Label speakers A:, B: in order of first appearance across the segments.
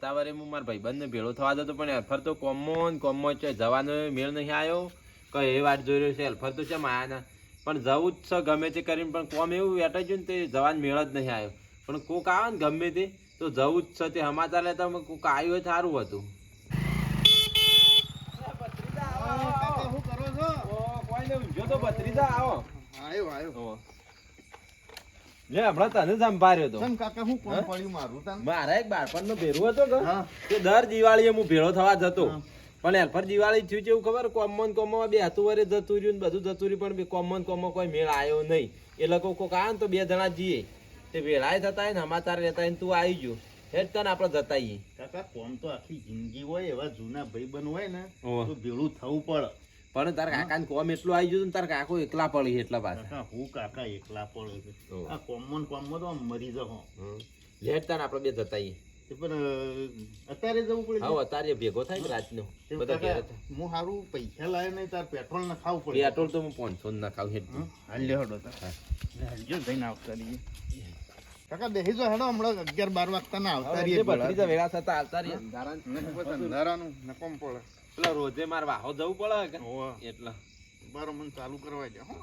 A: વારે હું મારા ભાઈબંધને ભેળો થવા જતો પણ હેલ્ફર તો કોમો ને કોમો છે જવાનો મેળ નહીં આવ્યો કઈ એ વાત જોઈ રહ્યો છે હેલ્ફર તો છે આયા ના પણ જવું જ છે ગમે તે કરીને પણ કોમ એવું વેટાઈ ગયું ને તે જવાન મેળ જ નહીં આવ્યો પણ કોક આવે ને ગમે તે તો જવું જ છે તે સમાચાર લેતા કોક આવ્યું હોય સારું હતું.
B: શું કરો છો?
A: કોઈ નહીં ઊંઝો તો ભત્રીજા આવો.
B: આયો, આયો.
A: લે હમણાં તને જ સંભાળ્યો તો.
B: કાકા, કોમ પડ્યું મારું તને?
A: મારા એક બાળપણનો ભેરું હતો કે. તે દર દિવાળીએ હું ભેળો થવા જતો. પણ હેલ્પર દિવાળી થયું છે એવું ખબર? કોમન કોમમાં બે હાથું વરે જતું રહ્યું ને બધું જતું રહ્યું પણ કોમન કોમમાં કોઈ મેળ આવ્યો નહીં. એ લોકો કોક આવે ને તો બે જણા જઈએ. તે વેળાએ થતા હોય ને સમાચાર રહેતા હોય ને તું આવી ગયો. હેડ તને આપણે જતા આવીએ
B: કાકા, કોમ તો આખી જિંદગી હોય એવા જૂના ભાઈબંધ હોય ને તો ભેળું થવું પડે.
A: પણ તાર કાકા ને કોમ એટલું આવી ગયું તાર તારા કાકો એકલા પડી એટલા પાછા.
B: હું કાકા એકલા પડે આ કોમન કોમમાં તો મરી જાઓ
A: લેટ તાર આપણે બે જતા
B: પણ અત્યારે જવું પડે
A: હા અત્યારે ભેગો થાય રાત રાતનો. બધા ઘેર
B: હું સારું પૈસા લાવ્યો નહીં તાર પેટ્રોલ ના ખાવું પડે.
A: પેટ્રોલ તો હું પાંચસો ના ખાવ હેડ.
B: હાલ્યો હડો તાર. હાલજો, જઈને આવતા રહીએ. કાકા જાઓ હેડો હમણાં અગિયાર બાર વાગતા ના આવતા રહીએ
A: વેળા થતા આવતા રહીએ.
B: નહીં, અંધારાનું નકોમ પડે.
A: પેલા રોજે મારે વાહો જવું પડે કે. એટલે.
B: બારો મને ચાલુ કરવા દે હો.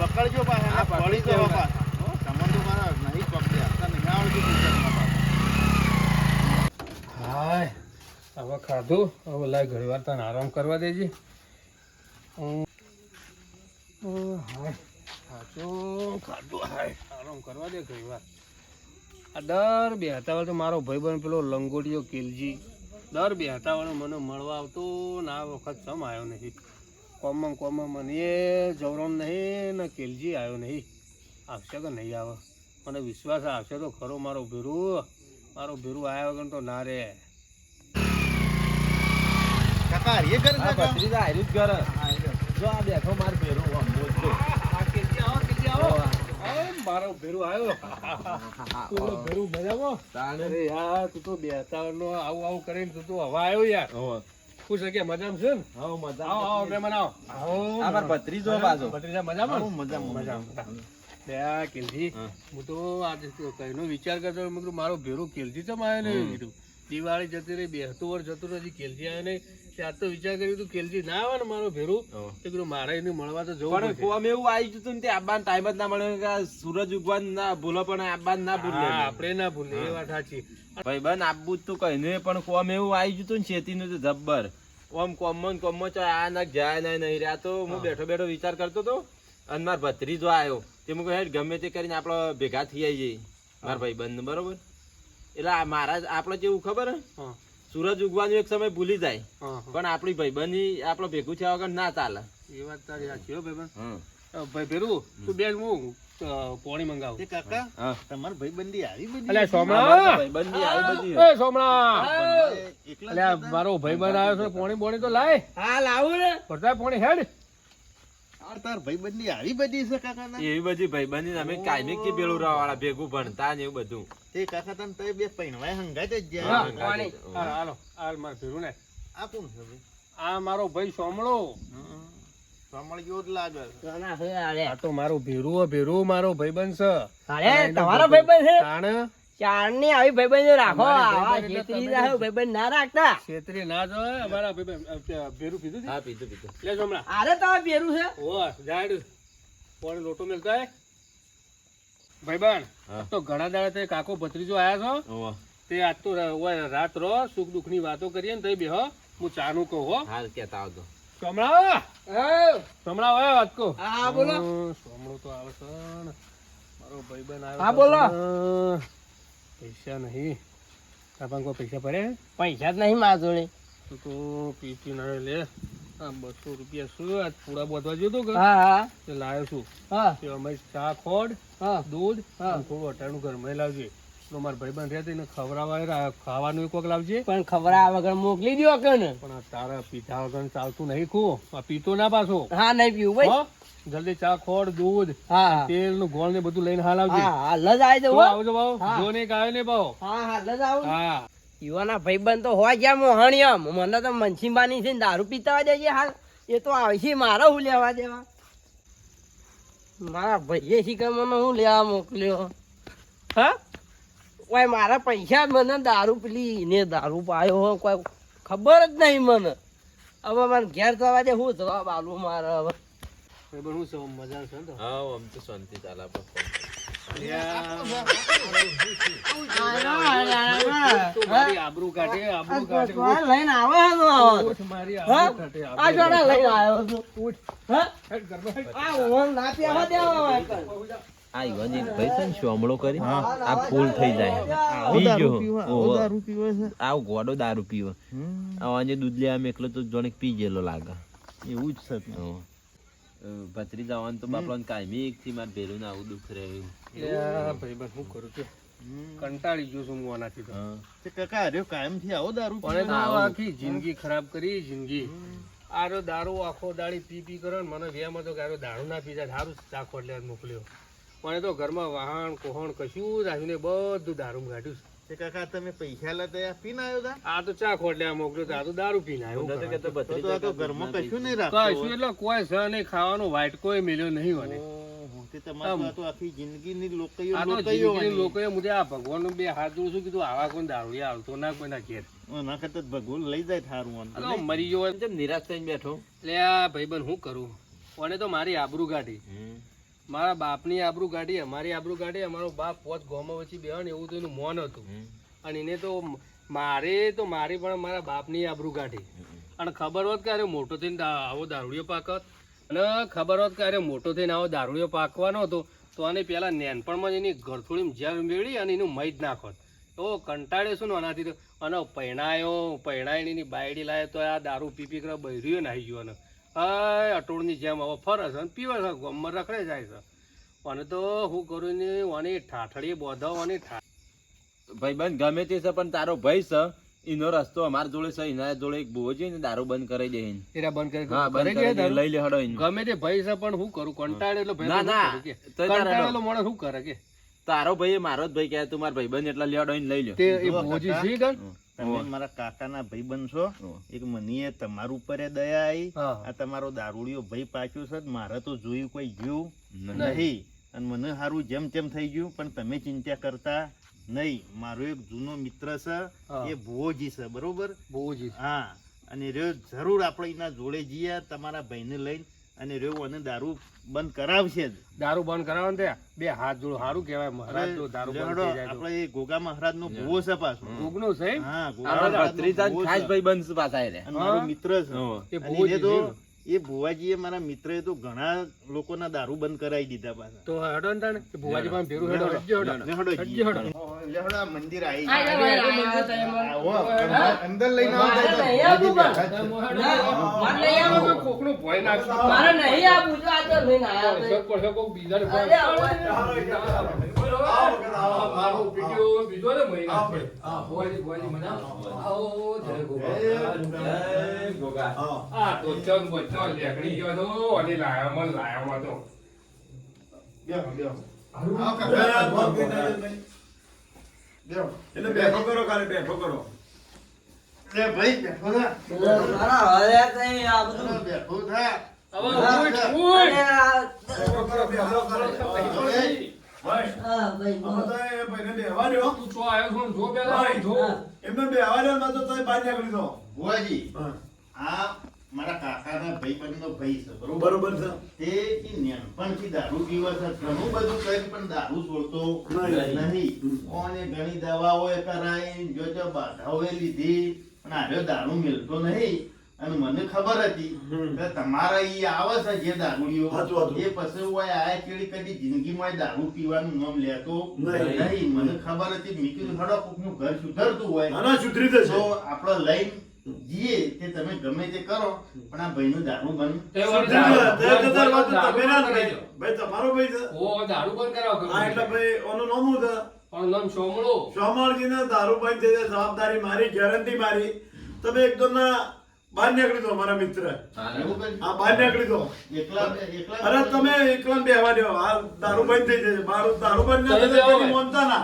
B: પકડજો પાછા
A: હા,
B: પડી
A: પકડી
B: જવા. પાછા. હો, તમને તો મારા નહીં પકડે આપતા નહીં આવડતું
C: હાય હવે ખાધું? હવે લાય ઘણી વાર તને આરામ કરવા દેજે. હાય. ખાધું ખાધું હાય. આરામ કરવા દે ઘણી વાર આ દર બે હતા તો મારો ભાઈબંધ પેલો લંગોટીયો કિલજી. દર બે હતા મને મળવા આવતો ને આ વખત સમ આવ્યો નહીં. કોમમાં કોમમાં મને એ જવરમ નહીં ને કેલજી આવ્યો નહીં. આવશે કે નહીં આવે? મને વિશ્વાસ આવશે તો ખરો મારો ભીરું. મારો ભીરું આવ્યો વગર તો ના રે.
B: કાકા હારીએ કરે
A: આ
B: કાકા?
A: જ કરે જો. આ બેઠો માર ભેરો આમ બોલતો.
C: મારો ભેરું આવ્યો તો ભેરું મજામાં?
A: તાણે.
C: યાર તું તો બેસતા નો આવું આવું કરીને તું તો હવા આવ્યો યાર. ખુશ કે મજામાં છે ને?
A: હાવ મજા
C: આવો આવો મહેમાન આવો.
A: આ માર ભત્રીજો બાજો.
C: ભત્રીજા મજામાં?
B: આવું મજામાં,
C: મજામાં. બે કિલજી.
A: હું.
C: તો આજે કઈનો વિચાર કરતો મતલબ મેં કીધું મારો ભેરું કેલજી ચમ આવ્યો નહીં. કીધું દિવાળી જતી રહી બેસતું વર્ષ જતું રહી કેલજી આવ્યો નહીં. ત્યાર તો વિચાર કર્યું તું કેલજી ના આવે ને મારો ભેરું તો કીધું મારે એને મળવા તો જવું
A: પણ કોમ એવું આવી જતું ને તે આબાન ટાઈમ જ ના મળ્યો કે સૂરજ ઉગવાન ના ભૂલો પણ આબાન ના ભૂલે
C: આપણે ના ભૂલે એ વાત સાચી.
A: ભાઈબંધ આબુ તો તું કહીને પણ કોમ એવું આવી જતું ને ખેતીનું તો જબ્બર. ઓમ કોમમાં કોમમાં ચાલ આ ના જાય ના નહીં રહ્યા તો હું બેઠો બેઠો વિચાર કરતો હતો અને માર ભત્રીજો આવ્યો તે મું હેડ ગમે તે કરીને આપણે ભેગા થઈ આવીએ મારા ભાઈબંધ બરોબર? એટલે મારા આપણે જેવું ખબર હા. સૂરજ ઉગવાનું એક સમય ભૂલી જાય. પણ આપણી ભાઈબંધી આપણો ભેગું થયા વગર ના ચાલે.
C: એ વાત તારી સાચી હો ભાઈ
A: હમ.
C: ભાઈ ભેરું તું બેન હું પોણી મંગાવું.
B: કાકા તમાર ભાઈબંધી આવી બધી
C: અલ્યા સોમણા
A: ભાઈબંધી આવી બધી
C: એ સોમણા અલ્યા મારો ભાઈબંધ આવ્યો છે પોણી બોણી તો લાય.
D: હા લાવું ને.
C: ભરતા પોણી હેડ.
B: આ તાર ભાઈબંધી આવી બધી છે કાકા
A: એવી બધી ભાઈબંધી અમે કાયમિક કે બેલું વાળા ભેગું ભણતા ને એવું બધું.
B: તે કાકા તને તો બે પૈણવાય હંગાત જ જાય
C: હાલો હાલો હાલ માર ભેરું ને.
B: આ કોણ છે ભાઈ?
C: આ મારો ભાઈ સોમળો.
B: સાંભળ જ લાગે.
D: ના, હે, અરે.
C: આ તો મારો ભેરું ભેરું મારો ભાઈબંધ છે.
D: તમારો ભાઈબંધ છે?
C: તાણ
D: ચારની આવી ભાઈબંધ રાખો. છેતરી ભાઈબંધ ના રાખતા.
C: છેતરી ના જો અમારા ભેરું પીધું
A: હા પીધું પીધું.
C: લે હમણાં.
D: અરે તો ભેરું છે.
C: ઓ જાડ. પોણી લોટો મેલતા હે? ભાઈબંધ તો ઘણા દાડા તે કાકો ભત્રીજો આયા છો. તે આજ તો રાત રહો સુખ દુઃખની વાતો કરીએ ને તો બેહો. હું ચાનું કહું હો.
A: હાલ કેતા આવતો
C: સમળાવો સોમણા હોય વાત કહું.
D: હા બોલો.
C: હમ, સોમણો તો આવે છે ને. મારો ભાઈબંધ આવ્યો
D: હા, બોલો.
C: પૈસા નહીં. પાસે કોઈ પૈસા ભરે
D: પૈસા જ નહીં મારા જોડે.
C: તું તો પીપી ના લે. આ બસો રૂપિયા શું? આજ પૂરા બોધવા જતો તો કે?
D: હા હા.
C: લાવ્યો છું.
D: હા.
C: અમે ચા ખોડ
D: હા.
C: દૂધ
D: હા.
C: થોડું અટાણું ઘરમાં લાવજે. તો મારા ભાઈબંધ રહેતા એને ખવડાવવા રા- ખાવાનું કોક લાવજે.
D: પણ ખબર વગર મોકલી દો કે ને
C: પણ તારા પીધા વગર ચાલતું નહીં ખું. આ પીતો ના પાછો.
D: હા નહીં પીવું ભાઈ?
C: જલ્દી ચા ખોડ દૂધ
D: હા હા.
C: તેલનું ગોળ ને બધું લઈને હાલ આવજે.
D: હા હાલ આવી જવું
C: આવજો ભાવ જો ને આવ્યો ને ભાવ
D: હા હાલ જ આવું.
C: હા.
D: યુવાના ભાઈબંધ તો હોય ગયા મોહણિયમ. મને તો મનસીબાની છે દારૂ પીતા દેજે હાલ. એ તો આવશે મારે હું લેવા દેવા? મારા ભાઈએ શીખવા મને હું લેવા મોકલ્યો? હા? ઓય મારા પૈસા મને દારૂ પેલી ને દારૂ પાયો હો કોઈ ખબર જ નહીં મને. હવે મને ઘેર થવા દે હું જવાબ આલું મારે હવે.
C: ભાઈબંધ હું છે મજા છે ને
A: હા આમ તો શાંતિ ચાલે આપણે
C: તું મારી આબરૂ કાઢે આબરૂ કાઢે.
D: લઈને આવે છે તો.
C: ઉઠ મારી આબરૂ કાઢે
D: આ
C: આબરૂ
D: લઈને આવ્યો છું
C: ઉઠ.
D: હા?
C: હેડ ઘરમાં. હેડ.
D: આ ઓન ના પ્યાવા દેવા હોય કણ.
A: આ એક ભાઈ છે ને કરી? આ ફૂલ થઈ જાય
B: આવો
A: પી
B: દારૂ
A: ગયો.
B: આવ
A: ગોડો દારૂ પીવો.
B: હમ.
A: આ આજે દૂધ લેવા એકલો તો જોણે પી ગયેલો લાગે.
B: એવું જ છે
A: ભત્રી જવાનું તો બાપડાને કાયમી એકથી મારે ભેરું ના આવું દુઃખ રહ્યું
C: ભાઈ બસ હું કરું કે કંટાળી ગયો છું હું આનાથી તો.
B: કાકા અરે કાયમથી આવો દારૂ
C: પણ. આખી જિંદગી ખરાબ કરી જિંદગી. આરો દારૂ આખો દાડી પી પી કરો મને વેમ હતો કે આરો દારૂ ના પી જાય સારું ચાખો એટલે મોકલ્યો. પણ એ તો ઘરમાં વાહણ કોહણ કશું રાખ્યું ને બધું દારૂ કાઢ્યું
B: છે. કાકા તમે પૈસા લેતા પીને આવ્યો તા?
C: આ તો ચા એટલે આ મોકલ્યો તો આ તો દારૂ પીને આવ્યો.
B: તો ઘરમાં કશું નહીં
C: કશું એટલે કોઈ છે નહીં ખાવાનું વાઇટ કોઈ મેલ્યો નહીં મને. ભગવાનનું બે હાથ જોડું છું કીધું? આવા કોઈ દારૂડિયા આવતો ના કોઈના ઘેર.
B: ઓ, ના કરતા ભગવાન લઈ જાય થારું
C: મરી ગયો.
A: નિરાશ થઈને બેઠો?
C: એટલે આ બન હું કરું? કોને તો મારી આબરૂ કાઢી. મારા બાપની આબરૂ કાઢી અમારી આબરૂ કાઢી અમારો બાપ પોત ગોમાં વચ્ચે બેહો ને એવું તો એનું મોન હતું. અને એને તો મારે તો મારી પણ મારા બાપની આબરૂ કાઢી અને ખબર હોત કે અરે મોટો થઈને આવો દારૂડિયો પાકત. અને ખબર હોત કે અરે મોટો થઈને આવો દારૂડિયો પાકવાનો હતો તો આને પેલા નેનપણમાં જ એની ગરથોડીમાં ઝેર મેળવી અને એનું મઈ જ નાખોત. તો કંટાળે શું ને આનાથી તો. અને પહેણાયો એની બાયડી લાવે તો આ દારૂ પી પી કરે બૈરીઓ નાહી ગયો અને આ અટોળની જેમ હવે ફરે છે અને પીવે છે ગમમાં રખડે જાય છે અને તો હું કરું ને આની ઠાઠડી બોધાવ ઠા
A: ભાઈબંધ ગમે તે છે પણ તારો ભાઈ છે એનો રસ્તો અમારા જોડે છે એના જોડે એક છે ને દારૂ બંધ કરી દે એને.
C: એરા બંધ કરી
A: હા બંધ કરી દે લઈ લે હડો એને.
C: ગમે તે ભાઈ છે પણ હું કરું કંટાળે એટલે ભાઈ
A: ના,
C: શું
A: ના.
C: કંટાળેલો માણસ શું કરે કે
A: તારો ભાઈ મારો જ ભાઈ કહે તું ભાઈ ભાઈબંધ એટલા લેડો એને લઈ લે
C: તે એ
B: બોજી
C: છે કાં?
B: તમે મારા કાકાના ભાઈબંધ છો એક મનીએ તમારા ઉપર દયા આવી આ તમારો દારૂડિયો ભાઈ પાછો છે મારે તો જોયું કોઈ ગયું
A: નહીં.
B: નહીં. અને મને સારું જેમ તેમ થઈ ગયું પણ તમે ચિંતા કરતા નહીં. મારો એક જૂનો મિત્ર છે એ ભુવોજી છે બરોબર?
C: ભુવોજી.
B: હા. અને રહ્યો જરૂર આપણે એના જોડે જઈએ તમારા ભાઈને લઈને. અને રેવું અને દારૂ બંધ કરાવશે જ.
C: દારૂ બંધ કરાવો ને બે હાથ જોડો સારું કહેવાય મહારાજ તો દારૂ બંધ થઈ જાય
B: આપણે એ ગોગા મહારાજ નો ભૂવો છે પાછો.
C: ગોગનો છે
B: હા ગોગા
A: મહારાજ
B: ત્રીજા
A: ખાસ
B: ભાઈ
A: બંધ છે પાછા એ
B: મારો મિત્ર છે.
C: એ
B: ભૂવો
C: ભોજી
B: તો. એ ભુવાજીએ મારા મિત્રએ તો ઘણા લોકોના દારૂ બંધ કરાવી દીધા પાછા
C: તો હેડો ને તાણે. ભુવાજી પાસે ભેરું હેડો. હેડો.
B: મંદિર આવી
D: આ આ
B: અંદર લઈને આવો
D: મારે.
C: કોકનું ભય નાખશે.
D: મારે નહીં આવવું જો આ તો લઈને આયા
C: કોક બીજાને ભય
D: અરે આવો.
C: મારો વિડિયો બીજો ને મહિના છે. ભુવાજી, ભુવાજી, મને આવો. જય ગોપાલ. આ તો ચંદ બચ્ચો લેકડી ગયો તો અને લાયામાં ને લાયામાં તો
B: બેહો, બેહો.
E: એટલે બેઠો કરો કાલે બેઠો કરો
B: લે ભાઈ, બેઠો થા.
D: મારા હવે કઈ આ બધું
B: બેઠો થા.
C: હવે
B: હા,
C: ઉઠ,
B: હા.
C: ઉઠ.
D: આ-
E: કરો બેઠો કરો
B: ભાઈ,
C: છો
E: ભાઈ,
B: બરોબર?
E: બરોબર છે.
B: તે કે નાનપણથી દારૂ પીવે છે. ઘણું બધું કરી પણ દારૂ છોડતો
E: નહીં.
B: કોને ઘણી દવાઓ કરાઈ જો જો બાધાઓ એ લીધી પણ આજે દારૂ મિલતો નહીં. અને મને ખબર હતી કે તમારા ઈ આવે છે જે
E: હાચું.
B: એ પછી હું આયા કેળી કદી જિંદગીમાં દારૂ પીવાનું નામ લેતો
E: નહીં.
B: મને ખબર હતી. મીકી હડો કોકનું ઘર સુધરતું હોય.
E: સુધરી જશે.
B: તો આપણે લઈને જીએ તે તમે ગમે તે કરો પણ આ ભાઈનું દારૂ બંધ.
C: તે વળી
E: સુધરી જશે.
C: દારૂ
E: તે તો તારી વાત
C: દારૂ
E: તમે ના
C: બંધ
E: નહીં.
C: કરાવજો.
E: ભાઈ તમારો ભાઈ છે.
C: ઓ દારૂ બંધ કરાવો
E: હા એટલે ભાઈ ઓનું નામ શું
C: પણ નામ સોમળો.
E: સોમાળજીને દારૂ બંધ જવાબદારી મારી ગેરંટી મારી. તમે એકદમ ના બહાર નીકળી દો મારા મિત્ર. હા બહાર નીકળી દો
B: એકલા એકલા
E: અરે તમે એકલા બેહવા દો આ દારૂ બંધ થઈ જશે. મારું દારૂ બંધ ના
C: ભાઈ.
E: માનતા ના.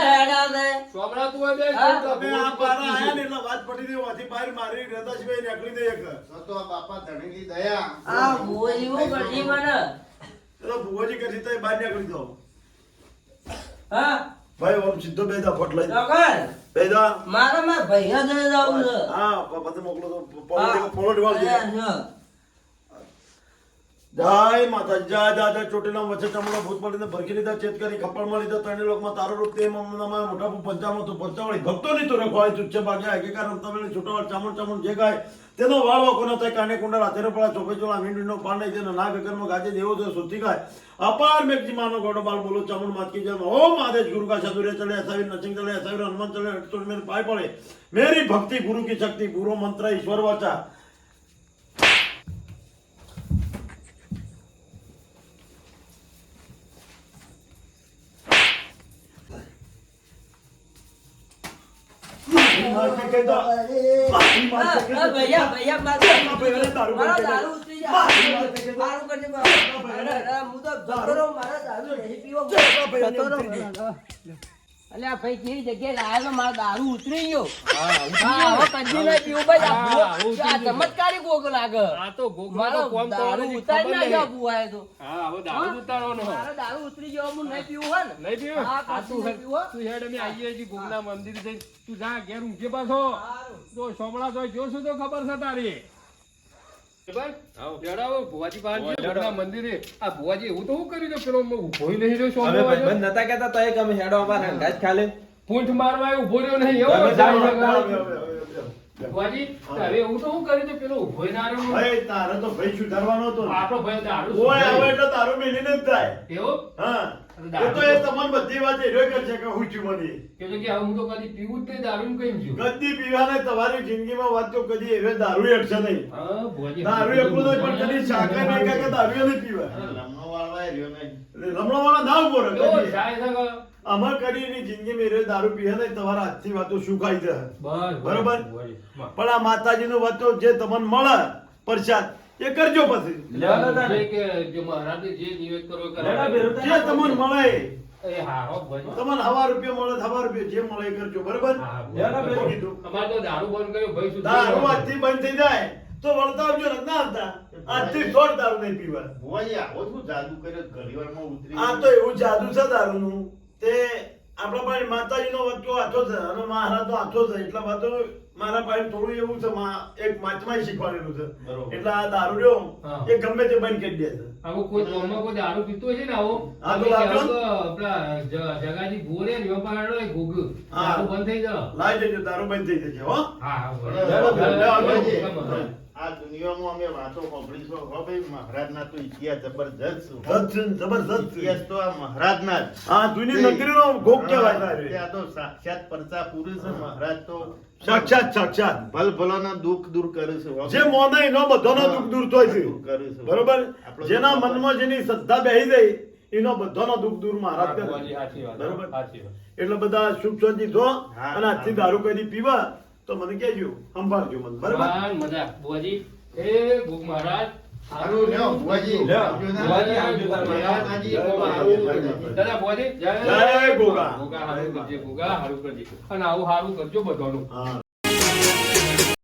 D: હેડા છે.
C: સોમળા તું
D: હા,
E: તમે આ પારા આયા ને એટલે વાત પડી ગઈ વાથી બહાર મારી રહેતા સિવાય નીકળી દે એક
B: તો આ બાપા ધણીની દયા.
D: આ જેવું કરતી મને.
E: એટલે ભુવોજી કરી તો બહાર નીકળી દો
D: હા?
E: ભાઈ ઓમ સીધો બેદા ફોટ લઈ બેદા
D: મારા માં ભૈયા જઈ જાવ છે.
E: હા પછી મોકલો તો પોલો પોલો ડીવાલ. જય માતા, જય દાદા ચોટીલા વચ્ચે ચમડા ભૂતમાં લીધા ભરખી લીધા, ચેત કરી ખપ્પડમાં લીધા ત્રણે લોકમાં તારો રૂપ તે મામલામાં મોટા પંચામાં તું પંચાવળી ભક્તો ની તું રખવાળી ચૂચ્છે બાગ્યા કે કારણ તમે છૂટાવાળ ચામણ ચામણ જે ગાય, તેનો વાળો કોનો થાય કાને કુંડળ હાથેરો પડા ચોપે ચોલા મીંડીનો પાંડે જેનો નાગ કર્મ ગાજે, દેવો તો સુતી ગાય. અપાર મેઘજી માનો ગોડો બાલ બોલો, ચામુંડ માતકી જમ ઓ માદેશ ગુરુ કા સદુરે ચડે, અસાવી નચિંગ ચડે, અસાવી, હનુમાન ચડે અટતોડ મેર પાય પડે. મેરી ભક્તિ ગુરુ કી શક્તિ, ગુરુ મંત્ર ઈશ્વર વાચા. માર કે કહેતા મારી માર
D: હા,
E: કે
D: હા, ભૈયા ભૈયા મારા
E: ભૈયાને દારૂ
D: મારા દારૂ ઉતરી જાય. મારું કરજે અરે, હું તો જતો રહું, મારા દારૂ નહીં પીવો. જતો રહું. અલ્યા ભાઈ કેવી જગ્યાએ લાયા મારો દારૂ ઉતરી ગયો. હા, કદી નહીં પીવું ભાઈ. આ
C: હા,
D: ભૂ-
C: ઉતરી
D: આ
C: ગયું.
D: ચમત્કારી ગોગ લાગે
C: આ તો ગોગલો
D: મારો
C: કોમ
D: દારૂ ઉતારી
C: ખબર
D: નાખ્યો
C: નહીં.
D: તો.
C: હા હવે દારૂ ઉતારવાનો.
D: મારો દારૂ ઉતરી ગયો હું નહીં પીવું હોય ને.
C: નહીં પીવું? આ તું
D: કશું નહીં
C: હેડ-
D: પીવું.
C: તું હેડ અમે આવીએ છીએ ગોગના મંદિર જઈ તું જા ઘેર ઊંઘે પાછો.
D: તો
C: જો સોમણા તો જોશું તો ખબર છે તારી. પૂંઠ મારવા ઊભો રહ્યો નહીં. ભુવાજી હવે એવું તો શું કરી તો પેલો ઊભો ના રહ્યો
E: ભાઈ તારે તો ભાઈ સુધારવાનો હતો ને.
C: આપણો ભાઈ દારૂ
E: ઓય આવે એટલે તારું મેલીને જ થાય.
C: એવો?
E: હા. એ તો એ તમને બધી વાત એર્યો કરશે કે હું છું મને.
C: કે કે હવે હું તો કદી પીવું જ નહીં દારૂ કઈ ગયું
E: કદી પીવાને તમારી જિંદગીમાં વાત તો કદી એવે દારૂ હેડશે નહીં.
C: હા ભુવાજી
E: દારૂ એકલું નહીં પણ કદી સાકર નહીં કાકા દારૂ નહીં પીવા
B: લમણો વાળવા રહ્યો નહીં.
E: ના ઊભો
C: જાય
E: અમાર દારૂ પીએ તમારા હાથથી વાતો સુખાઈ જાય.
C: બસ
E: બરોબર? પણ આ માતાજીનું વાતો જે તમને મળે પ્રસાદ એ કરજો પછી.
A: લેવાના હતા ને?
C: જે કે જે મહારાજે જે નિવેદ કરો એ
A: લેવડા
E: જે તમને મળે.
C: એ હા હો
E: તમને હવા રૂપિયા મળે હવા રૂપિયા જે મળે કરજો બરોબર?
C: હા,
A: લેવડા
E: કીધું.
C: અમારે તો દારૂ બંધ કર્યો ભાઈ સુધી
E: દારૂ આજથી બંધ થઈ જાય. તો વળતા આવજો ને આવતા. આજથી છોડ દારૂ નહીં પીવા.
B: આવો શું જાદુ કર્યો ઉતરી
E: આ તો એવું જાદુ છે દારૂનું. તે આપણા પાસે માતાજીનો વચ્ચો હાથો છે અને મહારાજનો હાથો છે એટલા વાતો મારા પાસે થોડું એવું છે મા- એક માચમાં શીખવાડેલું છે. એટલે આ દારૂ રહ્યો એ ગમે તે બંધ કરી દે છે.
C: આવો કોઈ ગામમાં કોઈ દારૂ પીતો હોય છે ને આવો?
E: આ તો
C: આપણા જગાજી ભોરે ને વેપારડો એ
E: ગોગ.
C: દારૂ બંધ થઈ જાય
E: લાઈ દેજો દારૂ બંધ થઈ જશે હો.
C: હા, હા,
B: આ દુનિયામાં અમે વાતો સાંભળીશું હો ભાઈ મહારાજના તો ઇતિહાસ જબરજસ્ત
E: જબરજસ્ત
B: ઇતિહાસ તો આ મહારાજના જ.
E: આ જૂની નગરીનો ગોપ કહેવાય. ત્યાં
B: તો સાક્ષાત પરચા પુરુષ મહારાજ તો.
E: સાક્ષાત સાક્ષાત.
B: ભલ ભલાના દુઃખ દૂર કરે છે
E: જે મોને એનો બધાનો દુઃખ દૂર થાય છે. બરોબર? જેના મનમાં જેની શ્રદ્ધા બેહી ગઈ એનો બધાનો દુઃખ દૂર મહારાજ કરે. બરોબર? એટલે બધા સુખ શાંતિ જો અને આજથી દારૂ કરી પીવા. તો મને કહેજો સંભાળજો મને બરાબર?
C: મજા. બુવાજી એ ભોગ મહારાજ.
B: સારું લ્યો, ભુવાજી.
A: લ્યો,
B: આવજો
A: આવજો
B: મહારાજજી,
E: જય.
C: દાદા
E: ગોગા.
C: ગોગા. હારું કરજે, ગોગા હારું કરજે. અને આવું હારું કરજો બધાનું.
E: હા.